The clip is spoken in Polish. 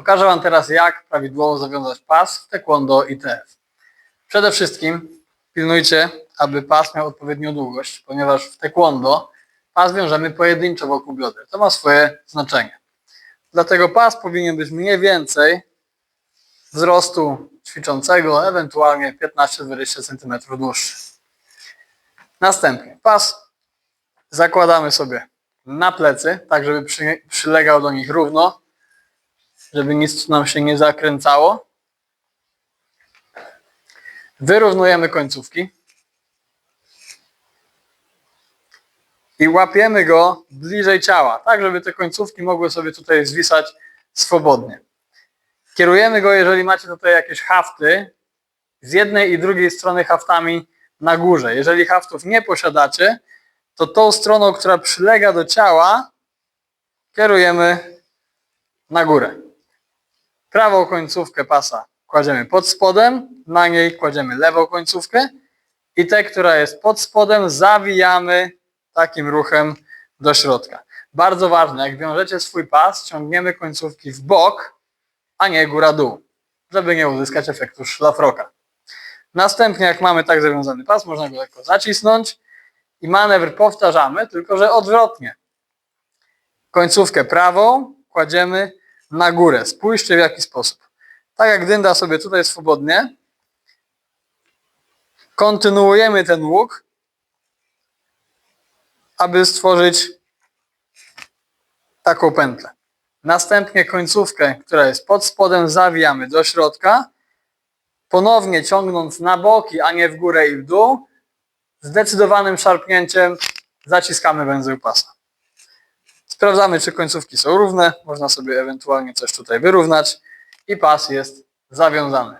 Pokażę Wam teraz, jak prawidłowo zawiązać pas w taekwondo ITF. Przede wszystkim pilnujcie, aby pas miał odpowiednią długość, ponieważ w taekwondo pas wiążemy pojedynczo wokół bioder. To ma swoje znaczenie. Dlatego pas powinien być mniej więcej wzrostu ćwiczącego, ewentualnie 15-20 cm dłuższy. Następnie pas zakładamy sobie na plecy, tak żeby przy, przylegał do nich równo, żeby nic nam się nie zakręcało. Wyrównujemy końcówki i łapiemy go bliżej ciała, tak żeby te końcówki mogły sobie tutaj zwisać swobodnie. Kierujemy go, jeżeli macie tutaj jakieś hafty, z jednej i drugiej strony haftami na górze. Jeżeli haftów nie posiadacie, to tą stroną, która przylega do ciała, kierujemy na górę. Prawą końcówkę pasa kładziemy pod spodem, na niej kładziemy lewą końcówkę i tę, która jest pod spodem, zawijamy takim ruchem do środka. Bardzo ważne, jak wiążecie swój pas, ciągniemy końcówki w bok, a nie góra-dół, żeby nie uzyskać efektu szlafroka. Następnie, jak mamy tak zawiązany pas, można go lekko zacisnąć i manewr powtarzamy, tylko że odwrotnie. Końcówkę prawą kładziemy na górę. Spójrzcie w jaki sposób. Tak jak dynda sobie tutaj swobodnie, kontynuujemy ten łuk, aby stworzyć taką pętlę. Następnie końcówkę, która jest pod spodem, zawijamy do środka, ponownie ciągnąc na boki, a nie w górę i w dół, zdecydowanym szarpnięciem zaciskamy węzeł pasa. Sprawdzamy, czy końcówki są równe. Można sobie ewentualnie coś tutaj wyrównać i pas jest zawiązany.